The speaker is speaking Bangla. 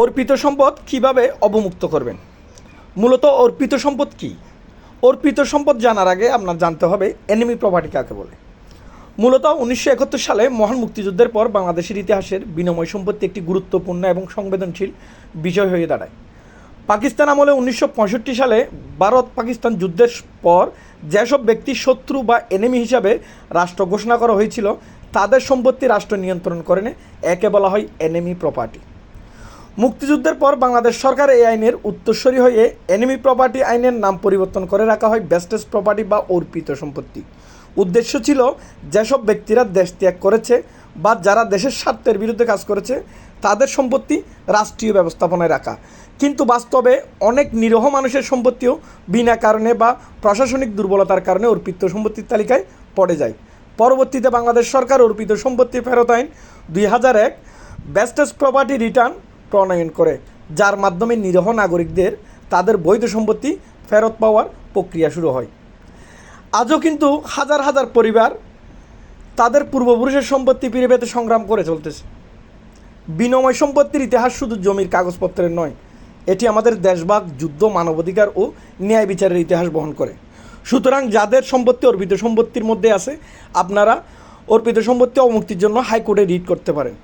অর্পিত সম্পদ কীভাবে অবমুক্ত করবেন? মূলত অর্পিত সম্পদ কি? অর্পিত সম্পদ জানার আগে আপনার জানতে হবে এনিমি প্রপার্টি কাকে বলে। মূলত উনিশশো একাত্তর সালে মহান মুক্তিযুদ্ধের পর বাংলাদেশের ইতিহাসের বিনিময় সম্পত্তি একটি গুরুত্বপূর্ণ এবং সংবেদনশীল বিষয় হয়ে দাঁড়ায়। পাকিস্তান আমলে উনিশশো পঁয়ষট্টি সালে ভারত পাকিস্তান যুদ্ধের পর যেসব ব্যক্তি শত্রু বা এনিমি হিসাবে রাষ্ট্র ঘোষণা করা হয়েছিল, তাদের সম্পত্তি রাষ্ট্র নিয়ন্ত্রণ করে না একে বলা হয় এনিমি প্রপার্টি মুক্তিযুদ্ধের পর বাংলাদেশ সরকার এই আইনের উত্তরসূরি হয়ে এনিমি প্রপার্টি আইনের নাম পরিবর্তন করে রাখা হয় বেস্টেস প্রপার্টি বা অর্পিত সম্পত্তি। উদ্দেশ্য ছিল যেসব ব্যক্তিরা দেশ ত্যাগ করেছে বা যারা দেশের স্বার্থের বিরুদ্ধে কাজ করেছে, তাদের সম্পত্তি রাষ্ট্রীয় ব্যবস্থাপনায় রাখা। কিন্তু বাস্তবে অনেক নিরহ মানুষের সম্পত্তিও বিনা কারণে বা প্রশাসনিক দুর্বলতার কারণে অর্পিত সম্পত্তির তালিকায় পড়ে যায়। পরবর্তীতে বাংলাদেশ সরকার অর্পিত সম্পত্তি ফেরত আইন দুই হাজার এক বেস্টেস প্রপার্টি রিটার্ন প্রণয়ন করে, যার মাধ্যমে নিরহ নাগরিকদের তাদের বৈধ সম্পত্তি ফেরত পাওয়ার প্রক্রিয়া শুরু হয়। আজও কিন্তু হাজার হাজার পরিবার তাদের পূর্বপুরুষের সম্পত্তি ফিরে পেতে সংগ্রাম করে চলতেছে। বিনিময় সম্পত্তির ইতিহাস শুধু জমির কাগজপত্রের নয়, এটি আমাদের দেশভাগ যুদ্ধ, মানবাধিকার ও ন্যায় বিচারের ইতিহাস বহন করে। সুতরাং যাদের সম্পত্তি অর্পিত সম্পত্তির মধ্যে আছে, আপনারা অর্পিত সম্পত্তি অবমুক্তির জন্য হাইকোর্টে রিট করতে পারেন।